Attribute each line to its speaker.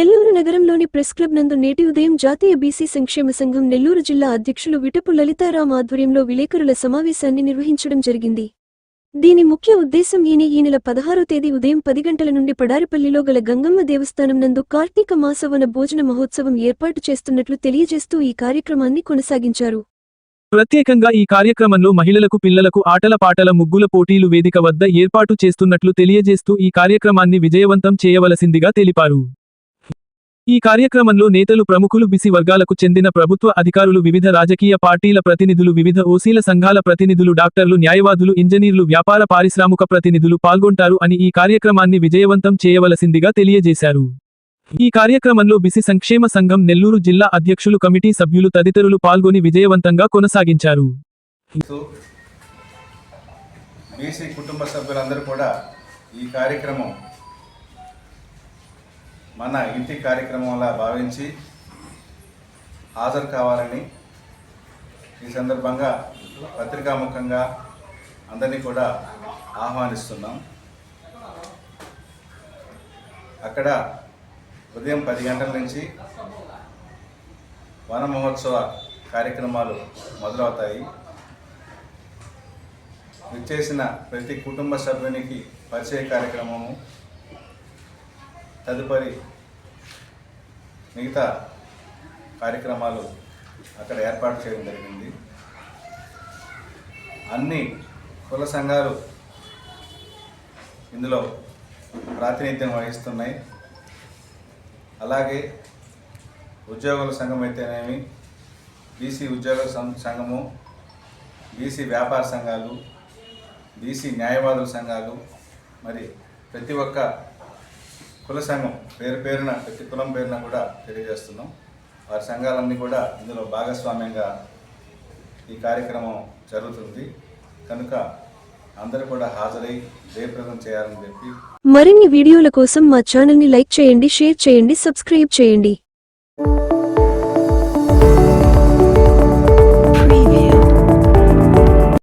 Speaker 1: నెల్లూరు నగరంలోని press club నందు నేటి ఉదయం జాతీయ బీసీ సంక్షేమ సంఘం నెల్లూరు జిల్లా అధ్యక్షులు విటపు లలితారాం ఆధ్వర్యంలో విలేకరుల సమావేశాన్ని నిర్వహించడం జరిగింది. దీని ముఖ్య ఉద్దేశం ఈయన ఈ నెల పదహారో తేదీ ఉదయం పది గంటల నుండి పడారిపల్లిలో గల గంగమ్మ దేవస్థానం నందు కార్తీక మాసవన భోజన మహోత్సవం ఏర్పాటు చేస్తున్నట్లు తెలియజేస్తూ ఈ కార్యక్రమాన్ని కొనసాగించారు.
Speaker 2: ప్రత్యేకంగా ఈ కార్యక్రమంలో మహిళలకు పిల్లలకు ఆటల పాటల ముగ్గుల పోటీలు వేదిక వద్ద ఏర్పాటు చేస్తున్నట్లు తెలియజేస్తూ ఈ కార్యక్రమాన్ని విజయవంతం చేయవలసిందిగా తెలిపారు. ఈ కార్యక్రమంలో నేతలు ప్రముఖులు బిసి వర్గాలకు చెందిన ప్రభుత్వ అధికారులు వివిధ రాజకీయ పార్టీల ప్రతినిధులు వివిధ ఓసీల సంఘాల ప్రతినిధులు డాక్టర్లు న్యాయవాదులు ఇంజనీర్లు వ్యాపార పారిశ్రామిక ప్రతినిధులు పాల్గొంటారు అని ఈ కార్యక్రమాన్ని విజయవంతం చేయవలసిందిగా తెలియజేశారు. ఈ కార్యక్రమంలో బిసి సంక్షేమ సంఘం నెల్లూరు జిల్లా అధ్యక్షులు కమిటీ సభ్యులు తదితరులు పాల్గొని విజయవంతంగా కొనసాగించారు.
Speaker 3: బీసీ కుటుంబ సభ్యులందరూ కూడా ఈ కార్యక్రమం మన ఇంటి కార్యక్రమంలా భావించి హాజరు కావాలని ఈ సందర్భంగా పత్రికాముఖంగా అందరినీ కూడా ఆహ్వానిస్తున్నాం. అక్కడ ఉదయం పది గంటల నుంచి వన మహోత్సవ కార్యక్రమాలు మొదలవుతాయి. విచ్చేసిన ప్రతి కుటుంబ సభ్యునికి పరిచయ కార్యక్రమము తదుపరి మిగతా కార్యక్రమాలు అక్కడ ఏర్పాటు చేయడం జరిగింది. అన్ని కుల సంఘాలు ఇందులో ప్రాతినిధ్యం వహిస్తున్నాయి. అలాగే ఉద్యోగుల సంఘం అయితేనేమి బీసీ ఉద్యోగుల సం- సంఘము బీసీ వ్యాపార సంఘాలు బీసీ న్యాయవాదుల సంఘాలు మరి ప్రతి ఒక్క కుల సంఘం పేరు పేరున ప్రతి కులం పేరున కూడా తెలియజేస్తున్నాం. వారి సంఘాలన్నీ కూడా ఇందులో భాగస్వామ్యంగా ఈ కార్యక్రమం జరుగుతుంది. కనుక అందరూ కూడా హాజరై జయప్రదం చేయాలని చెప్పి
Speaker 1: మరిన్ని వీడియోల కోసం మా ఛానల్ని లైక్ చేయండి షేర్ చేయండి సబ్స్క్రైబ్ చేయండి.